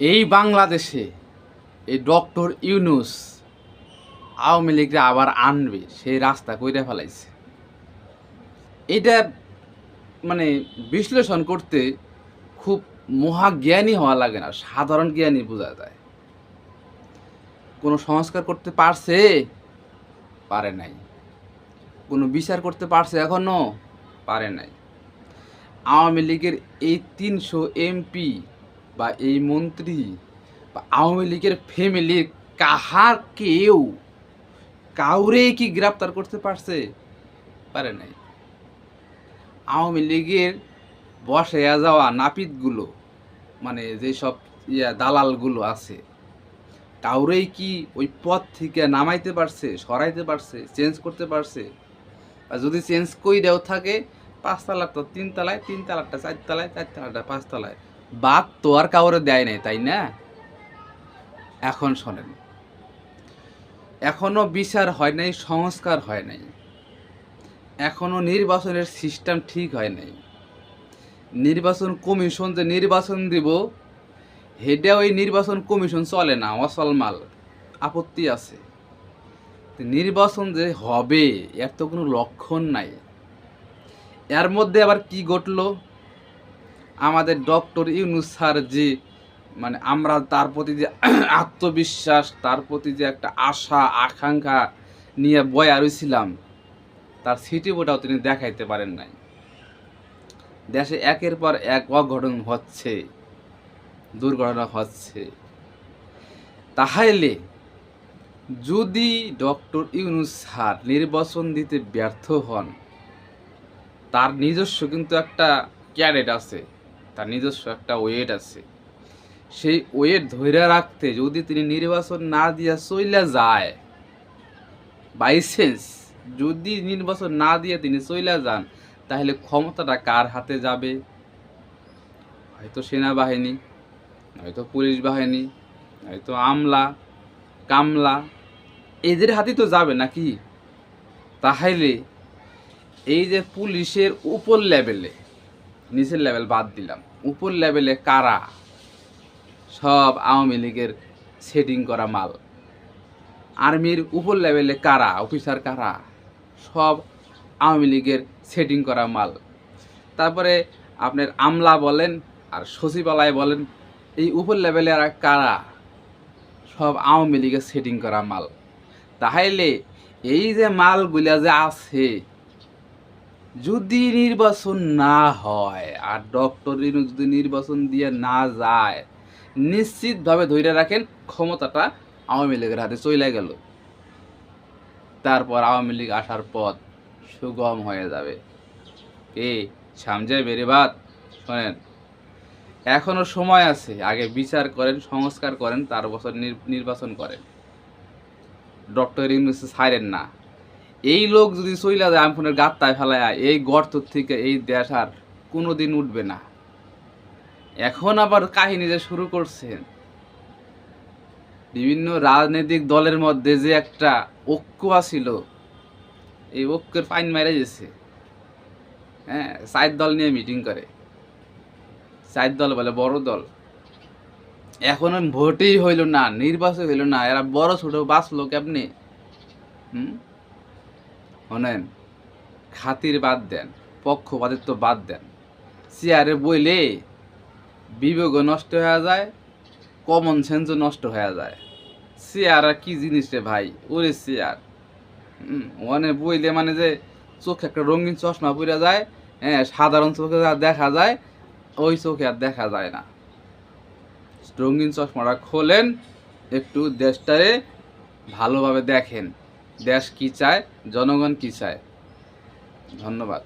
এই বাংলাদেশে এই ডক্টর ইউনুস আওয়ামী লীগরা আবার আনবে, সেই রাস্তা কইরা ফেলাইছে। এটা মানে বিশ্লেষণ করতে খুব মহাজ্ঞানী হওয়া লাগে না, সাধারণ জ্ঞানী বোঝা যায়। কোনো সংস্কার করতে পারছে, পারে নাই। কোনো বিচার করতে পারছে এখনও পারে নাই। আওয়ামী লীগের এই তিনশো এমপি বা এই মন্ত্রী বা আওয়ামী লীগের ফ্যামিলির কাহার কেউ কাউরে কি গ্রেপ্তার করতে পারছে? পারে নাই। আওয়ামী লীগের বসে যাওয়া নাপিতগুলো মানে যেসব ইয়া দালালগুলো আছে, কাউরেই কি ওই পথ থেকে নামাইতে পারছে, সরাইতে পারছে চেঞ্জ করতে পারছে? আর যদি চেঞ্জ কইরাও থাকে পাঁচতলাটা তিন তলায় তিন তলাটা চার বাদ তো আর কাউরে দেয় নাই, তাই না? এখন শোনেন, এখনও বিচার হয় নাই, সংস্কার হয় নাই। এখনও নির্বাচনের সিস্টেম ঠিক হয় নাই। নির্বাচন কমিশন যে নির্বাচন দিব, হেডে ওই নির্বাচন কমিশন চলে না অসল মাল, আপত্তি আছে। নির্বাচন যে হবে, এর তো কোনো লক্ষণ নাই। এর মধ্যে আবার কি ঘটলো? আমাদের ডক্টর ইউনুস স্যার যে মানে আমরা তার প্রতি যে আত্মবিশ্বাস, তার প্রতি যে একটা আশা, আকাঙ্ক্ষা নিয়ে বয়া রয়েছিলাম তার সিটি বোটাও তিনি দেখাইতে পারেন নাই। দেশে একের পর এক অঘটন হচ্ছে, দুর্ঘটনা হচ্ছে। তাহলে যদি ডক্টর ইউনুস স্যার নির্বাচন দিতে ব্যর্থ হন, তার নিজস্ব কিন্তু একটা ক্যারেট আছে। তার নিজস্ব একটা ওয়েট আছে। সেই ওয়েট ধরে রাখতে যদি তিনি নির্বাচন না দিয়া চইলা যায় বাইসেন্স যদি নির্বাচন না দিয়ে তিনি চইলা যান, তাহলে ক্ষমতাটা কার হাতে যাবে? হয়তো সেনাবাহিনী, হয়তো পুলিশ বাহিনী, হয়তো আমলা, কামলা, এদের হাতেই তো যাবে নাকি? তাহলে এই যে পুলিশের উপর লেভেলে নিচের লেভেল বাদ দিলাম। উপর লেভেলে কারা? সব আওয়ামী লীগের সেটিং করা মাল। আর্মির উপর লেভেলে কারা? অফিসার কারা? সব আওয়ামী লীগের সেটিং করা মাল। তারপরে আপনার আমলা বলেন আর সচিবালয় বলেন, এই উপর লেভেলে আর কারা? সব আওয়ামী লীগের সেটিং করা মাল। তাহলে এই যে মালগুলা যে আছে যদি নির্বাচন না হয় আর ডক্টর যদি নির্বাচন দিয়ে না যায়, নিশ্চিতভাবে ধরে রাখেন ক্ষমতাটা আওয়ামী লীগের হাতে চলে গেল। তারপর আওয়ামী লীগ আসার পথ সুগম হয়ে যাবে। এ সামঝে বেড়ে বাদ শোনেন, এখনও সময় আছে, আগে বিচার করেন, সংস্কার করেন, তার বছর নির- নির্বাচন করেন। ডক্টর ইউনুস ছাড়েন না। এই লোক যদি চইলা যায় আমফোনের গাত্তায় ফেলায় এই গর্ত থেকে এই দেশ আর কোনো দিন উঠবে না। এখন আবার কাহিনী যে শুরু করছেন, বিভিন্ন রাজনৈতিক দলের মধ্যে যে একটা ঐক্য আছিল, এই ঐক্যের ফাইন মেরে গেছে। হ্যাঁ সাইড দল নিয়ে মিটিং করে। সাইড দল বলে বড় দল। এখন ভোটেই হইল না, নির্বাচন হইল না, এরা বড় ছোট, বাঁচলো কেমনি? হুম? শোনেন খাতির বাদ দেন, পক্ষপাতিত্ব বাদ দেন। চেয়ারে বইলে বিবেক নষ্ট হয়ে যায় কমন সেন্সও নষ্ট হয়ে যায়। চেয়ার আর কি জিনিস রে ভাই, ওরে চেয়ার। ওখানে বইলে মানে যে চোখে একটা রঙিন চশমা পড়ে যায় হ্যাঁ সাধারণ চোখে যা দেখা যায়, ওই চোখে আর দেখা যায় না। রঙিন চশমাটা খোলেন, একটু দেশটারে ভালোভাবে দেখেন। দেশ কি চায় জনগণ কি চায়? ধন্যবাদ।